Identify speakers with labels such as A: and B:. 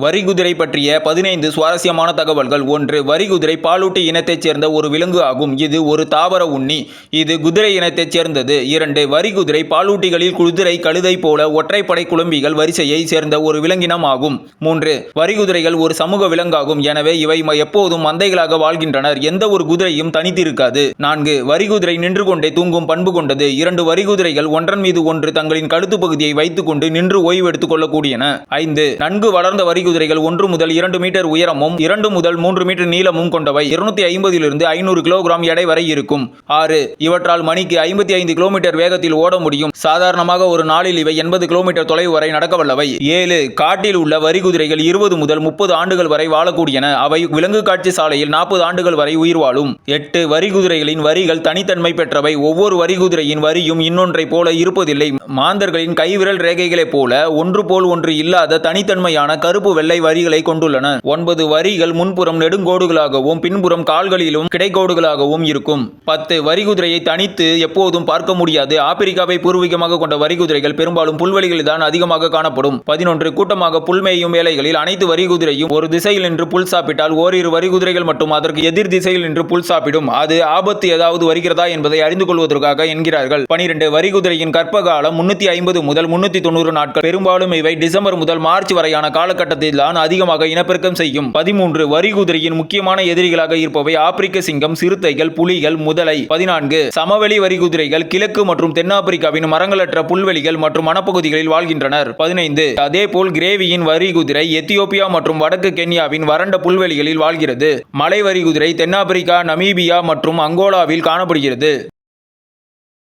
A: வரிகுதிரை பற்றிய பதினைந்து சுவாரஸ்யமான தகவல்கள் ஒன்று வரிகுதிரை பாலூட்டி இனத்தைச் சேர்ந்த ஒரு விலங்கு ஆகும். இது ஒரு தாவர உண்ணி. இது குதிரை இனத்தைச் சேர்ந்தது. இரண்டு வரிகுதிரை பாலூட்டிகளில் குதிரை கழுதை போல ஒற்றைப்படை குழம்பிகள் வரிசையை சேர்ந்த ஒரு விலங்கினம் ஆகும். மூன்று வரிகுதிரைகள் ஒரு சமூக விலங்காகும். எனவே இவை எப்போதும் மந்தைகளாக வாழ்கின்றனர். எந்த ஒரு குதிரையும் தனித்திருக்காது. நான்கு வரிகுதிரை நின்று கொண்டே தூங்கும் பண்பு கொண்டது. இரண்டு வரிகுதிரைகள் ஒன்றன் மீது ஒன்று தங்களின் கழுத்து பகுதியை வைத்துக்கொண்டு நின்று ஓய்வெடுத்துக் கொள்ளக்கூடியன. ஐந்து நன்கு வளர்ந்த குதிரைகள் ஒன்று முதல் இரண்டு மீட்டர் உயரமும் இரண்டு முதல் மூன்று மீட்டர் நீளமும் கொண்டவை. இருநூத்தி ஐம்பதிலிருந்து ஐநூறு கிலோகிராம் எடை வரை இருக்கும். ஆறு. இவற்றால் மணிக்கு ஐம்பத்தி ஐந்து கிலோமீட்டர் வேகத்தில் ஓட முடியும். சாதாரணமாக ஒரு நாளில் இவை எண்பது கிலோமீட்டர் தொலைவு வரை நடக்க வல்லவை. ஏழு. காட்டில் உள்ள வரிகுதிரைகள் இருபது முதல் முப்பது ஆண்டுகள் வரை வாழக்கூடியன. அவை விலங்கு காட்சி சாலையில் நாற்பது ஆண்டுகள் வரை உயிர் வாழும். எட்டு. வரிகுதிரைகளின் வரிகள் தனித்தன்மை பெற்றவை. ஒவ்வொரு வரிகுதிரையின் வரியும் இன்னொன்றை போல இருப்பதில்லை. மாந்தர்களின் கைவிரல் ரேகைகளைப் போல ஒன்று போல் ஒன்று இல்லாத தனித்தன்மையான கருப்பு வெள்ளை வரிகளை கொண்டுள்ளன. ஒன்பது வரிகள் முன்புறம் நெடுங்கோடுகளாகவும் பின்புறம் கால்களிலும் கிடைக்கோடுகளாகவும் இருக்கும். பத்து வரிகுதிரையை தனித்து எப்போதும் பார்க்க முடியாது. ஆப்பிரிக்காவை பூர்வீகமாக கொண்ட வரிகுதிரைகள் பெரும்பாலும் புல்வெளிகளில் தான் அதிகமாக காணப்படும். பதினொன்று கூட்டமாக புல்மேயும் வேலைகளில் அனைத்து வரிகுதிரையும் ஒரு திசையில் நின்று புல் சாப்பிட்டால் ஓரிரு வரிகுதிரைகள் மட்டும் அதற்கு எதிர் திசையில் நின்று புல் சாப்பிடும். அது ஆபத்து ஏதாவது வருகிறதா என்பதை அறிந்து கொள்வதற்காக என்கிறார்கள். பனிரெண்டு வரிகுதிரையின் கற்ப காலம் முன்னூத்தி ஐம்பது முதல் முன்னூத்தி தொண்ணூறு நாட்கள். பெரும்பாலும் இவை டிசம்பர் முதல் மார்ச் வரையான காலகட்டத்தில் தான் அதிகமாக இனப்பெருக்கம் செய்யும். பதிமூன்று வரிகுதிரையின் முக்கியமான எதிரிகளாக இருப்பவை ஆப்பிரிக்க சிங்கம் சிறுத்தைகள் புலிகள் முதலை. பதினான்கு சமவெளி வரிகுதிரைகள் கிழக்கு மற்றும் தென்னாப்பிரிக்காவின் மரங்களற்ற புல்வெளிகள் மற்றும் வனப்பகுதிகளில் வாழ்கின்றனர். பதினைந்து அதேபோல் கிரேவியின் வரிகுதிரை எத்தியோப்பியா மற்றும் வடக்கு கென்யாவின் வறண்ட புல்வெளிகளில் வாழ்கிறது. மலை வரிகுதிரை தென்னாப்பிரிக்கா நமீபியா மற்றும் அங்கோலாவில் காணப்படுகிறது.